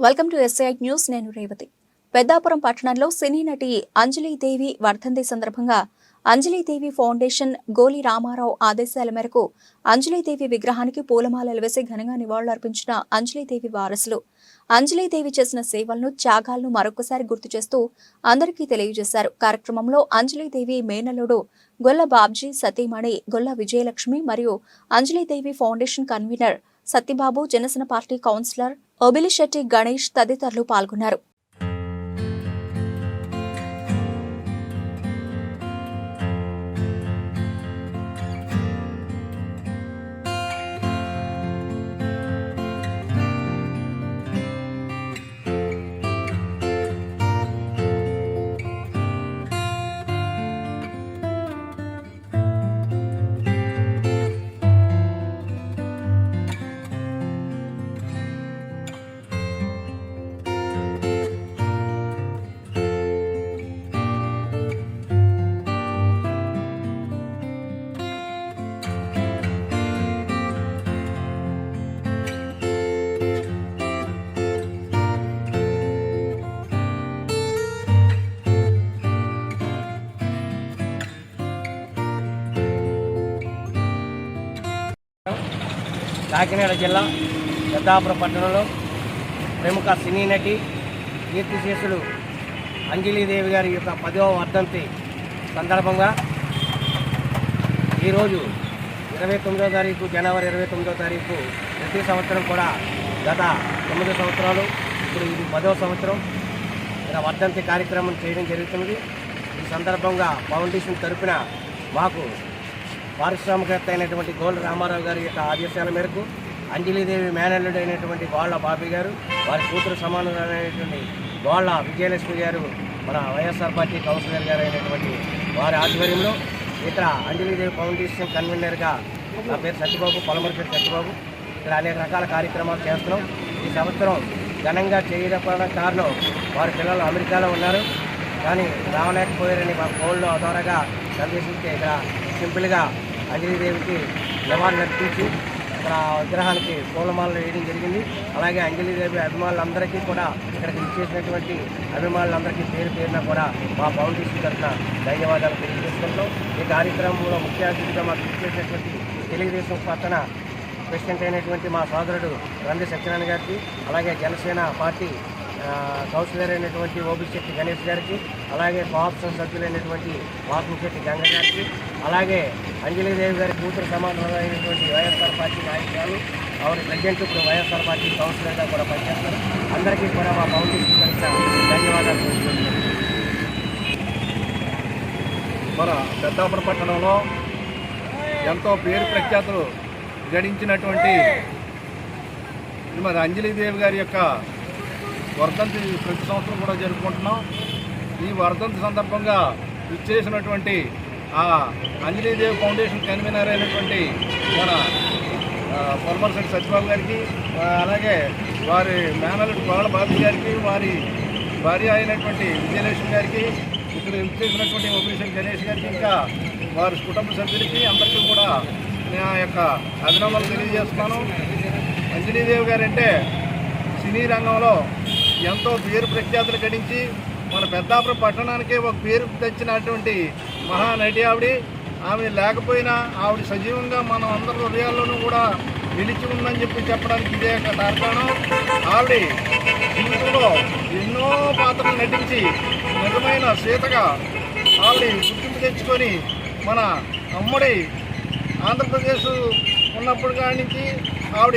Welcome to SI news నేను రేవతి. పెద్దాపురం పట్టణంలో సినీ నటి అంజలీదేవి వర్ధంతి సందర్భంగా అంజలీదేవి ఫౌండేషన్ గోలి రామారావు ఆదేశాల మేరకు అంజలీదేవి విగ్రహానికి పూలమాలలు వేసి ఘనంగా నివాళులర్పించిన అంజలీదేవి వారసులు. అంజలీదేవి చేసిన సేవలను త్యాగాలను మరొకసారి గుర్తు చేస్తూ అందరికీ తెలియజేశారు. కార్యక్రమంలో అంజలీదేవి మేనలుడు గొల్ల బాబ్జీ సతీమణి గొల్ల విజయలక్ష్మి మరియు Anjalidevi foundation convener Satyababu Janasena party councillor Obilisetti Ganesh తదితరులు పాల్గొన్నారు. కాకినాడ జిల్లా పెద్దాపురం పట్టణంలో ప్రముఖ సినీ నటి కీర్తిశేషులు అంజలీదేవి గారి యొక్క పదవ వర్ధంతి సందర్భంగా ఈరోజు ఇరవై తొమ్మిదో తారీఖు జనవరి ఇరవై తొమ్మిదో తారీఖు ప్రతి సంవత్సరం కూడా గత తొమ్మిది సంవత్సరాలు ఇప్పుడు ఇది పదవ సంవత్సరం. ఇలా వర్ధంతి కార్యక్రమం చేయడం జరుగుతుంది ఈ సందర్భంగా ఫౌండేషన్ తరపున మాకు పారిశ్రామికవేత్త అయినటువంటి గోల్డ్ రామారావు గారి యొక్క ఆదేశాల మేరకు అంజలీదేవి మేనల్లుడు అయినటువంటి గోళ్ళ బాబీ గారు వారి కూతురు సమానమైనటువంటి గోళ్ళ విజయలక్ష్మి గారు మన వైఎస్ఆర్ పార్టీ కౌన్సిలర్ గారు అయినటువంటి వారి ఆధ్వర్యంలో ఇక్కడ అంజలీదేవి ఫౌండేషన్ కన్వీనర్గా నా పేరు సత్యబాబు పొలమరిపేట సత్యబాబు. ఇక్కడ అనేక రకాల కార్యక్రమాలు చేస్తున్నాం. ఈ సంవత్సరం ఘనంగా చేయకపోవడం కారణం వారి పిల్లలు అమెరికాలో ఉన్నారు. కానీ రావలేకపోయారని మా ఫోన్లో ద్వారాగా సందేశించే ఇక్కడ సింపుల్గా అంజలిదేవికి నివాళులు అర్పించి ఇక్కడ విగ్రహానికి పూలమాలలు వేయడం జరిగింది. అలాగే అంజలిదేవి అభిమానులందరికీ కూడా ఇక్కడికి ఇచ్చేసినటువంటి అభిమానులందరికీ పేరు పేరున కూడా మా ఫౌండేషన్ తరఫున ధన్యవాదాలు తెలియజేసుకుంటాం ఈ కార్యక్రమంలో ముఖ్య అతిథిగా మాకు ఇచ్చేసినటువంటి తెలుగుదేశం పక్కన ప్రెసిడెంట్ అయినటువంటి మా సోదరుడు రంది సత్యనారాయణ గారికి అలాగే జనసేన పార్టీ కౌన్సిలర్ అయినటువంటి ఓబిశెట్టి గణేష్ గారికి అలాగే కోఆప్షన్ సభ్యులైనటువంటి వాసంశెట్టి గంగ గారికి అలాగే అంజలీదేవి గారి కూతురు సమానమైనటువంటి వైఎస్ఆర్ పార్టీ నాయకురాలు ఆవిడ ప్రజెంట్ ఇప్పుడు వైఎస్ఆర్ పార్టీ కౌన్సిలర్గా కూడా పనిచేస్తారు. అందరికీ కూడా మా ఫౌండేషన్ తరఫున ధన్యవాదాలు. తెలుపుతున్నాను మన పెద్దాపురం పట్టణంలో ఎంతో పేరు ప్రఖ్యాతులు గడించినటువంటి మరి అంజలీదేవి గారి యొక్క వర్ధంతి ప్రతి సంవత్సరం కూడా జరుపుకుంటున్నాం. ఈ వర్ధంతి సందర్భంగా ఇచ్చేసినటువంటి ఆ అంజనీదేవి ఫౌండేషన్ కన్వీనర్ అయినటువంటి మన పొలమరశెట్టి సత్యబాబు గారికి అలాగే వారి మేనల్లుడు గోడ బాబు గారికి వారి భార్య అయినటువంటి విజయలక్ష్మి గారికి ఇక్కడ చేసినటువంటి ఓపెరేషన్ గణేష్ గారికి ఇంకా వారి కుటుంబ సభ్యులకి అందరికీ కూడా నా యొక్క అభినందనలు తెలియజేస్తున్నాను. అంజనీదేవి గారు అంటే సినీ రంగంలో ఎంతో పేరు ప్రఖ్యాతులు గడించి మన పెద్దాపురం పట్టణానికే ఒక పేరు తెచ్చినటువంటి మహానటి ఆవిడ. ఆమె లేకపోయినా ఆవిడ సజీవంగా మన అందరి హృదయాల్లోనూ కూడా నిలిచి ఉందని చెప్పి చెప్పడానికి ఇదే ఒక తార్కాణం. ఆవిడ జీవితంలో ఎన్నో పాత్రలు నటించి నిజమైన సీతగా ఆవిడ గుర్తింపు తెచ్చుకొని మన అమ్మడి ఆంధ్రప్రదేశ్ ఉన్నప్పుడు కాడి నుంచి ఆవిడ